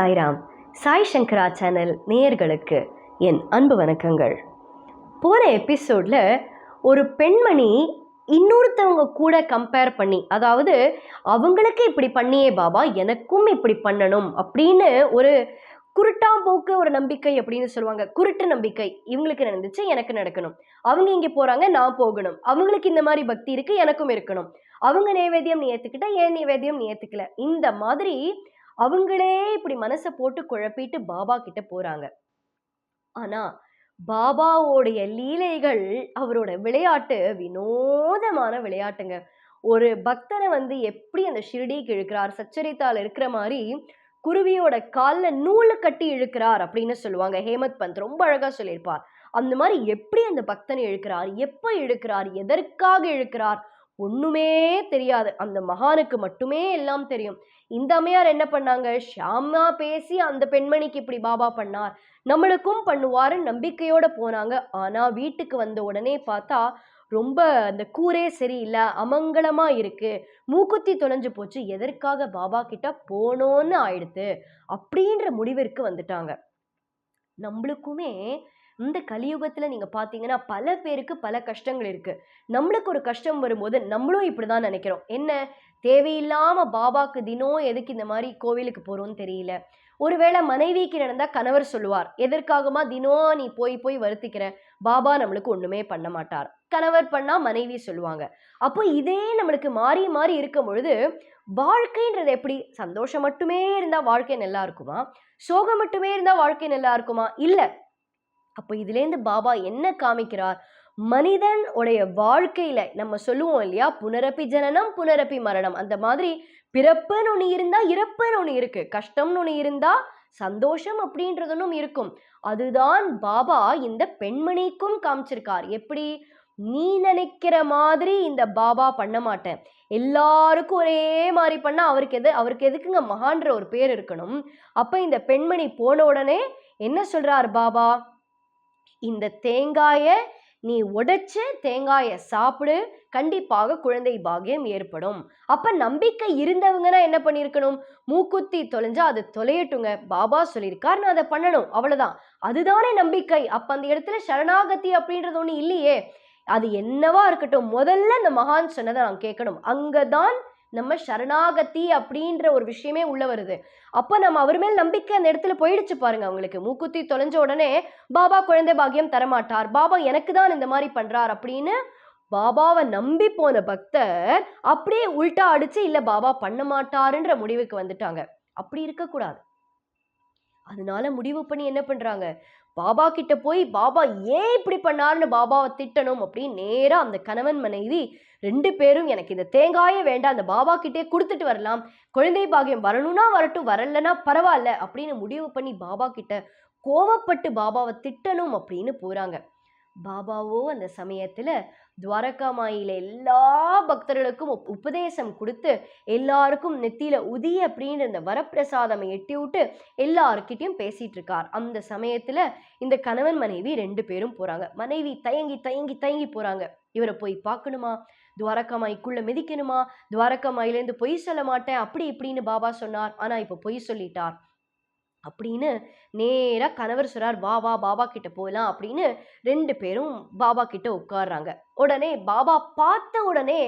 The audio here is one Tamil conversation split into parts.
சாய்ராம் சாய் சங்கரா சேனல் நேயர்களுக்கு என் அன்பு வணக்கங்கள். போன எபிசோடில் ஒரு பெண்மணி இன்னொருத்தவங்க கூட கம்பேர் பண்ணி அதாவது அவங்களுக்கு இப்படி பண்ணியே பாபா எனக்கும் இப்படி பண்ணணும் அப்படின்னு ஒரு குருட்டாம்போக்கு ஒரு நம்பிக்கை அப்படின்னு சொல்லுவாங்க. குருட்டு நம்பிக்கை. இவங்களுக்கு நடந்துச்சு எனக்கு நடக்கணும். அவங்க இங்கே போகிறாங்க நான் போகணும். அவங்களுக்கு இந்த மாதிரி பக்தி இருக்கு எனக்கும் இருக்கணும். அவங்க நைவேத்தியம் நீ ஏற்றுக்கிட்டா ஏன் நைவேத்தியம் நீ ஏற்றுக்கல இந்த மாதிரி அவங்களே இப்படி மனசை போட்டு குழப்பிட்டு பாபா கிட்ட போறாங்க. ஆனா பாபாவோடைய லீலைகள் அவரோட விளையாட்டு வினோதமான விளையாட்டுங்க. ஒரு பக்தனை வந்து எப்படி அந்த ஷிரடிக்கு இழுக்கிறார் சச்சரித்தால் இருக்கிற மாதிரி குருவியோட காலில் நூலை கட்டி இழுக்கிறார் அப்படின்னு சொல்லுவாங்க. ஹேமத் பந்த் ரொம்ப அழகாக சொல்லியிருப்பார். அந்த மாதிரி எப்படி அந்த பக்தனை இழுக்கிறார் எப்போ இழுக்கிறார் எதற்காக இழுக்கிறார் ஒண்ணுமே தெரியாது. அந்த மகானுக்கு மட்டுமே எல்லாம் தெரியும். இந்த அம்மையார் என்ன பண்ணாங்க? ஷாமா பேசி அந்த பெண்மணிக்கு இப்படி பாபா பண்ணார். நம்மளுக்கும் பண்ணுவாரு நம்பிக்கையோட போனாங்க. ஆனா வீட்டுக்கு வந்த உடனே பார்த்தா ரொம்ப அந்த கூரே சரியில்லை அமங்கலமா இருக்கு. மூக்குத்தி தொலைஞ்சு போச்சு. எதற்காக பாபா கிட்ட போனோன்னு ஆயிடுத்து. அப்படின்ற முடிவிற்கு வந்துட்டாங்க. நம்மளுக்குமே இந்த கலியுகத்தில் நீங்கள் பார்த்தீங்கன்னா பல பேருக்கு பல கஷ்டங்கள் இருக்குது நம்மளுக்கு ஒரு கஷ்டம் வரும்போது நம்மளும் இப்படிதான் நினைக்கிறோம். என்ன? தேவையில்லாமல் பாபாக்கு தினம் எதுக்கு இந்த மாதிரி கோவிலுக்கு போகிறோன்னு தெரியல. ஒருவேளை மனைவிக்கு நடந்தால் கணவர் சொல்லுவார் எதற்காகமா தினம் நீ போய் போய் வருத்திக்கிற? பாபா நம்மளுக்கு ஒன்றுமே பண்ண மாட்டார். கணவர் பண்ணால் மனைவி சொல்லுவாங்க. அப்போ இதே நம்மளுக்கு மாறி மாறி இருக்கும் பொழுது வாழ்க்கைன்றது எப்படி? சந்தோஷம் மட்டுமே இருந்தால் வாழ்க்கை நல்லா இருக்குமா? சோகம் மட்டுமே இருந்தால் வாழ்க்கை நல்லா இருக்குமா? இல்லை அப்போ இதுலேருந்து பாபா என்ன காமிக்கிறார்? மனிதன் உடைய வாழ்க்கையில நம்ம சொல்லுவோம் இல்லையா? புனரப்பி ஜனனம் புனரப்பி மரணம். அந்த மாதிரி பிறப்புன்னு ஒன்று இருந்தா இறப்புன்னு ஒன்று இருக்கு. கஷ்டம்னு ஒன்று இருந்தா சந்தோஷம் அப்படின்றதுனும் இருக்கும். அதுதான் பாபா இந்த பெண்மணிக்கும் காமிச்சிருக்கார். எப்படி? நீ நினைக்கிற மாதிரி இந்த பாபா பண்ண மாட்டேன். எல்லாருக்கும் ஒரே மாதிரி பண்ணா அவருக்கு எது அவருக்கு எதுக்குங்க மகான்ற ஒரு பேர் இருக்கணும். அப்ப இந்த பெண்மணி போன உடனே என்ன சொல்றார் பாபா? இந்த தேங்காயை நீ உடைச்ச தேங்காயை சாப்பிடு. கண்டிப்பாக குழந்தை பாகியம் ஏற்படும். அப்ப நம்பிக்கை இருந்தவங்கன்னா என்ன பண்ணியிருக்கணும்? மூக்குத்தி தொலைஞ்சா அது தொலையட்டுங்க. பாபா சொல்லியிருக்கார் நான் அதை பண்ணணும். அவ்வளவுதான். அதுதானே நம்பிக்கை. அப்ப அந்த இடத்துல சரணாகதி அப்படின்றது ஒண்ணு இல்லையே. அது என்னவா இருக்கட்டும். முதல்ல அந்த மகான் சொன்னதை நான் கேட்கணும். அங்கதான் நம்ம சரணாகதி அப்படின்ற ஒரு விஷயமே உள்ள வருது. அப்போ நம்ம அவர் மேல் நம்பிக்கை அந்த இடத்துல போயிடுச்சு பாருங்க அவங்களுக்கு. மூக்குத்தி தொலைஞ்ச உடனே பாபா குழந்தை பாக்கியம் தரமாட்டார். பாபா எனக்கு தான் இந்த மாதிரி பண்றார் அப்படின்னு பாபாவை நம்பி போன பக்தர் அப்படியே உள்டா அடிச்சு இல்லை பாபா பண்ண மாட்டாருன்ற முடிவுக்கு வந்துட்டாங்க. அப்படி இருக்கக்கூடாது. அதனால முடிவு பண்ணி என்ன பண்றாங்க? பாபா கிட்ட போய் பாபா ஏன் இப்படி பண்ணாருன்னு பாபாவை திட்டணும்? அப்படின்னு நேராக அந்த கணவன் மனைவி ரெண்டு பேரும் எனக்கு இந்த தேங்காயே வேண்டாம் அந்த பாபா கிட்டே கொடுத்துட்டு வரலாம். குழந்தை பாகியம் வரணும்னா வரட்டும் வரலன்னா பரவாயில்ல அப்படின்னு முடிவு பண்ணி பாபா கிட்ட கோவப்பட்டு பாபாவை திட்டணும் அப்படின்னு போகிறாங்க பாபாவோ அந்த சமயத்தில் துவாரகாமாயில எல்லா பக்தர்களுக்கும் உப்- உபதேசம் கொடுத்து எல்லாருக்கும் நெத்தியில உதி அப்படின்ற இந்த வரப்பிரசாதம் எட்டி விட்டு எல்லாருக்கிட்டையும் பேசிட்டு இருக்கார். அந்த சமயத்துல இந்த கணவன் மனைவி ரெண்டு பேரும் போறாங்க. மனைவி தயங்கி தயங்கி தயங்கி போறாங்க. இவரை போய் பார்க்கணுமா? துவாரகாமாய்க்குள்ள மிதிக்கணுமா? துவாரகாமாயிலேருந்து பொய் சொல்ல மாட்டேன் அப்படி இப்படின்னு பாபா சொன்னார். ஆனா இப்போ பொய் சொல்லிட்டார். அப்படின்னு நேராக கணவர் சொல்கிறார் வா வா பாபா கிட்ட போகலாம் அப்படின்னு ரெண்டு பேரும் பாபா கிட்ட உட்கார்றாங்க. உடனே பாபா பார்த்த உடனே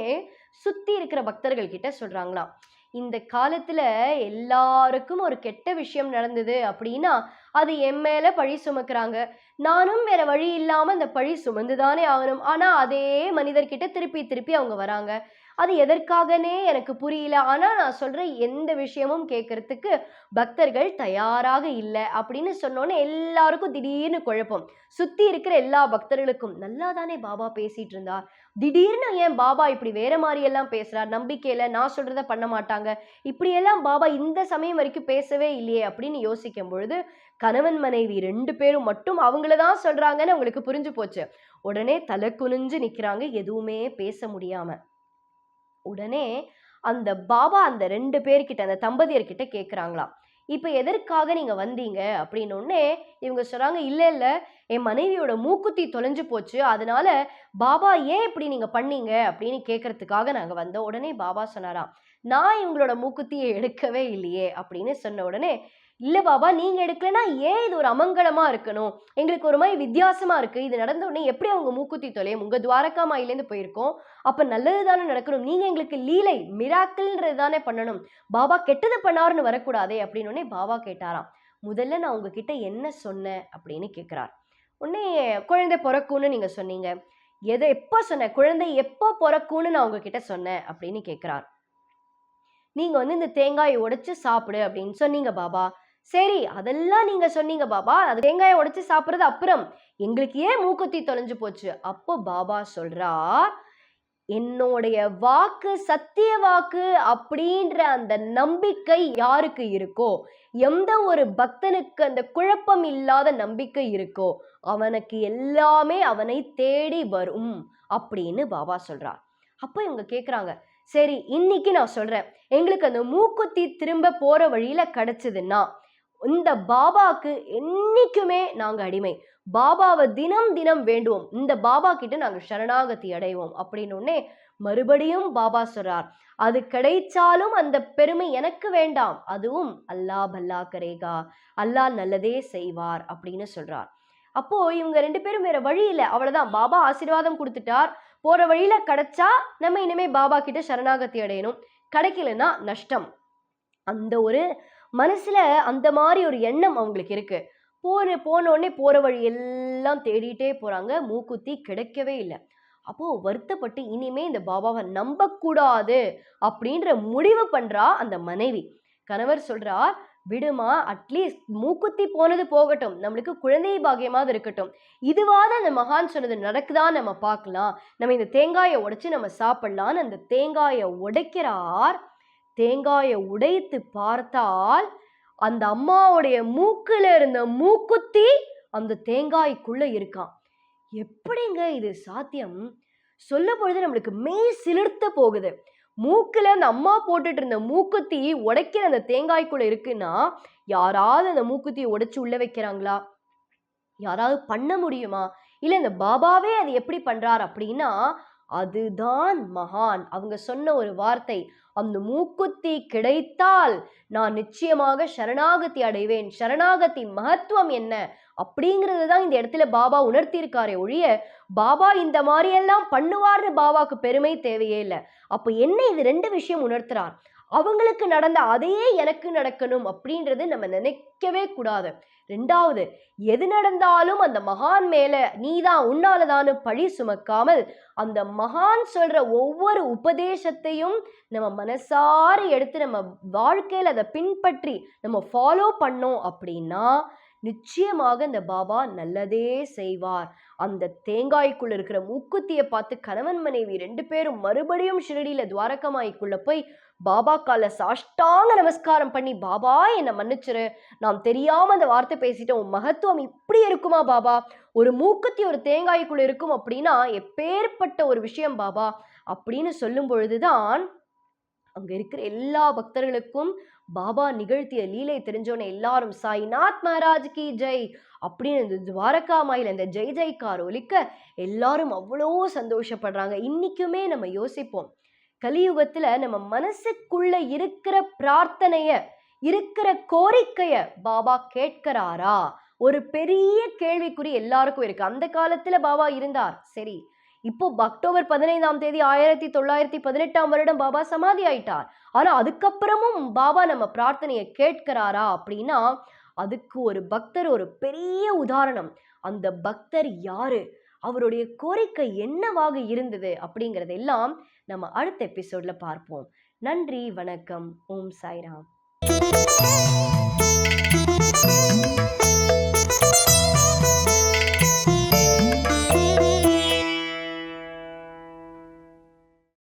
சுற்றி இருக்கிற பக்தர்கள் கிட்ட சொல்கிறாங்களாம் இந்த காலத்தில் எல்லாருக்கும் ஒரு கெட்ட விஷயம் நடந்தது அப்படின்னா அது என் மேல பழி சுமக்கிறாங்க. நானும் வேற வழி இல்லாம அந்த பழி சுமந்துதானே ஆகணும். ஆனா அதே மனிதர்கிட்ட திருப்பி திருப்பி அவங்க வராங்க. அது எதற்காகனே எனக்கு புரியல. ஆனா நான் சொல்ற எந்த விஷயமும் கேட்கறதுக்கு பக்தர்கள் தயாராக இல்லை அப்படின்னு சொன்னோன்னே எல்லாருக்கும் திடீர்னு குழப்பம். சுத்தி இருக்கிற எல்லா பக்தர்களுக்கும் நல்லா தானே பாபா பேசிட்டு இருந்தார் திடீர்னு ஏன் பாபா இப்படி வேற மாதிரி எல்லாம் நம்பிக்கையில் நம்பிக்கையில நான் சொல்றத பண்ண மாட்டாங்க. இப்படியெல்லாம் பாபா இந்த சமயம் வரைக்கும் பேசவே இல்லையே அப்படின்னு யோசிக்கும் பொழுது கணவன் மனைவி ரெண்டு பேரும் மட்டும் அவங்கள தான் சொல்கிறாங்கன்னு அவங்களுக்கு புரிஞ்சு போச்சு. உடனே தலை குனிஞ்சு நிற்கிறாங்க எதுவுமே பேச முடியாம. உடனே அந்த பாபா அந்த ரெண்டு பேர்கிட்ட அந்த தம்பதியர்கிட்ட கேட்குறாங்களாம் இப்போ எதற்காக நீங்கள் வந்தீங்க? அப்படின்னு இவங்க சொல்கிறாங்க இல்லை இல்லை என் மனைவியோட மூக்குத்தி தொலைஞ்சு போச்சு. அதனால பாபா ஏன் இப்படி நீங்கள் பண்ணீங்க? அப்படின்னு கேட்கறதுக்காக நாங்கள் வந்தோம் உடனே பாபா சொன்னாராம் நான் இவங்களோட மூக்குத்தியை எடுக்கவே இல்லையே அப்படின்னு சொன்ன உடனே இல்லை பாபா நீங்கள் எடுக்கலனா ஏன் இது ஒரு அமங்கலமாக இருக்கணும்? எங்களுக்கு ஒரு மாதிரி வித்தியாசமாக இருக்குது இது நடந்த உடனே எப்படி அவங்க மூக்குத்தி தொலையும்? உங்கள் துவாரகா மாயிலேருந்து போயிருக்கோம். அப்போ நல்லது தானே நடக்கணும். நீங்கள் எங்களுக்கு லீலை மிராக்கிள்ன்றது தானே பண்ணணும். பாபா கெட்டது பண்ணாருன்னு வரக்கூடாதே அப்படின்னு பாபா கேட்டாராம். முதல்ல நான் உங்ககிட்ட என்ன சொன்னேன் அப்படின்னு கேட்குறார் உடனே குழந்தை பிறக்கும்னு நீங்கள் சொன்னீங்க. எதை எப்போ சொன்னேன் குழந்தை எப்போ பிறக்கும்னு நான் உங்ககிட்ட சொன்னேன் அப்படின்னு கேட்குறார் நீங்கள் வந்து இந்த தேங்காயை உடைச்சு சாப்பிடு அப்படின்னு சொன்னீங்க பாபா. சரி அதெல்லாம் நீங்க சொன்னீங்க பாபா. அது தேங்காயை உடைச்சு சாப்பிட்றது அப்புறம். எங்களுக்கு ஏன் மூக்குத்தி தொலைஞ்சு போச்சு? அப்போ பாபா சொல்றா என்னுடைய வாக்கு சத்திய வாக்கு அப்படின்ற அந்த நம்பிக்கை யாருக்கு இருக்கோ? எந்த ஒரு பக்தனுக்கு அந்த குழப்பம் இல்லாத நம்பிக்கை இருக்கோ? அவனுக்கு எல்லாமே அவனை தேடி வரும் அப்படின்னு பாபா சொல்றார் அப்போ இவங்க கேட்குறாங்க சரி இன்னைக்கு நான் சொல்றேன். எங்களுக்கு அந்த மூக்குத்தி திரும்ப போற வழியில கிடைச்சதுன்னா இந்த பாபாக்கு என்றைக்குமே நாங்கள் அடிமை. பாபாவை தினம் தினம் வேண்டுவோம். இந்த பாபா கிட்ட நாங்கள் சரணாகதி அடைவோம் அப்படின்னு உடனே மறுபடியும் பாபா சொல்றார். அது கிடைச்சாலும் அந்த பெருமை எனக்கு வேண்டாம். அதுவும் அல்லாஹ் பல்லா கரேகா அல்லாஹ் நல்லதே செய்வார் அப்படின்னு சொல்றார். அப்போ இவங்க ரெண்டு பேரும் வேற வழி இல்லை. அவ்வளவுதான். பாபா ஆசீர்வாதம் கொடுத்துட்டார். போற வழியில கிடைச்சா நம்ம இனிமே பாபா கிட்ட சரணாகதி அடையணும். கிடைக்கலன்னா நஷ்டம். அந்த ஒரு மனசில் அந்த மாதிரி ஒரு எண்ணம் அவங்களுக்கு இருக்குது போன போனோடனே போகிற வழி எல்லாம் தேடிட்டே போகிறாங்க மூக்குத்தி கிடைக்கவே இல்லை. அப்போது வருத்தப்பட்டு இனிமே இந்த பாபாவை நம்பக்கூடாது அப்படின்ற முடிவு பண்ணுறா அந்த மனைவி. கணவர் சொல்கிறார் விடுமா அட்லீஸ்ட் மூக்குத்தி போனது போகட்டும். நம்மளுக்கு குழந்தை பாகியமாவது இருக்கட்டும். இதுவாத அந்த மகான் சொன்னது நடக்குதான் நம்ம பார்க்கலாம். நம்ம இந்த தேங்காயை உடைச்சு நம்ம சாப்பிடலான்னு அந்த தேங்காயை உடைக்கிறார். தேங்காயை உடைத்து பார்த்தால் அந்த அம்மாவுடைய மூக்கில் இருந்த மூக்குத்தி அந்த தேங்காய்க்குள்ளே இருக்கான் எப்படிங்க இது சாத்தியம்? சொல்ல பொழுது நம்மளுக்கு மெய் சிலிர்த்த போகுது. மூக்கில் அந்த அம்மா போட்டுட்டு இருந்த மூக்குத்தி உடைக்கிற அந்த தேங்காய்க்குள்ளே இருக்குன்னா யாராவது அந்த மூக்குத்தியை உடைச்சி உள்ளே வைக்கிறாங்களா? யாராவது பண்ண முடியுமா? இல்லை இந்த பாபாவே அது எப்படி பண்ணுறார் அப்படின்னா அதுதான் மகான். அவங்க சொன்ன ஒரு வார்த்தை அந்த மூக்குத்தி கிடைத்தால் நான் நிச்சயமாக சரணாகதி அடைவேன். சரணாகதி மகத்துவம் என்ன? அப்படிங்கிறது தான் இந்த இடத்துல பாபா உணர்த்தியிருக்காரே ஒழிய பாபா இந்த மாதிரி எல்லாம் பண்ணுவார்னு பாபாவுக்கு பெருமை தேவையே இல்லை. அப்போ என்ன இது ரெண்டு விஷயம் உணர்த்துறார்? அவங்களுக்கு நடந்த அதையே எனக்கு நடக்கணும் அப்படின்றது நம்ம நினைக்கவே கூடாது. ரெண்டாவது எது நடந்தாலும் அந்த மகான் மேல நீதான் உன்னாலதான்னு பழி சுமக்காமல் அந்த மகான் சொல்ற ஒவ்வொரு உபதேசத்தையும் நம்ம மனசார எடுத்து நம்ம வாழ்க்கையில் அதை பின்பற்றி நம்ம ஃபாலோ பண்ணோம் அப்படின்னா நிச்சயமாக இந்த பாபா நல்லதே செய்வார். அந்த தேங்காய்க்குள்ள இருக்கிற மூக்குத்தியை பார்த்து கணவன் மனைவி ரெண்டு பேரும் மறுபடியும் ஷிரடியில துவாரகமாய்க்குள்ள போய் பாபா கால சாஷ்டாங்க நமஸ்காரம் பண்ணி பாபா என்னை மன்னிச்சிரு. நாம் தெரியாம அந்த வார்த்தை பேசிட்டோம் உன் மகத்துவம் இப்படி இருக்குமா பாபா? ஒரு மூக்குத்தி ஒரு தேங்காய்க்குள்ள இருக்கும் அப்படின்னா எப்பேற்பட்ட ஒரு விஷயம் பாபா? அப்படின்னு சொல்லும் பொழுதுதான் அங்க இருக்கிற எல்லா பக்தர்களுக்கும் பாபா நிகழ்த்திய லீலை தெரிஞ்சோன்னே எல்லாரும் சாய்நாத் மகாராஜ் கி ஜெய் அப்படின்னு இந்த துவாரகா மாயில் இந்த ஜெய் ஜெய்கார் ஒலிக்க எல்லாரும் அவ்வளோ சந்தோஷப்படுறாங்க. இன்னைக்குமே நம்ம யோசிப்போம். கலியுகத்தில் நம்ம மனசுக்குள்ள இருக்கிற பிரார்த்தனைய இருக்கிற கோரிக்கைய பாபா கேட்கிறாரா? ஒரு பெரிய கேள்விக்குறி எல்லாருக்கும் இருக்கு. அந்த காலத்துல பாபா இருந்தார். சரி இப்போ அக்டோபர் பதினைந்தாம் தேதி ஆயிரத்தி தொள்ளாயிரத்தி பதினெட்டாம் வருடம் பாபா சமாதி ஆயிட்டார். ஆனா அதுக்கப்புறமும் பாபா நம்ம பிரார்த்தனையை கேட்கிறாரா அப்படின்னா அதுக்கு ஒரு பக்தர் ஒரு பெரிய உதாரணம். அந்த பக்தர் யாரு? அவருடைய கோரிக்கை என்னவாக இருந்தது அப்படிங்கிறதெல்லாம் நம்ம அடுத்த எபிசோட்ல பார்ப்போம். நன்றி வணக்கம். ஓம் சாய்ராம்.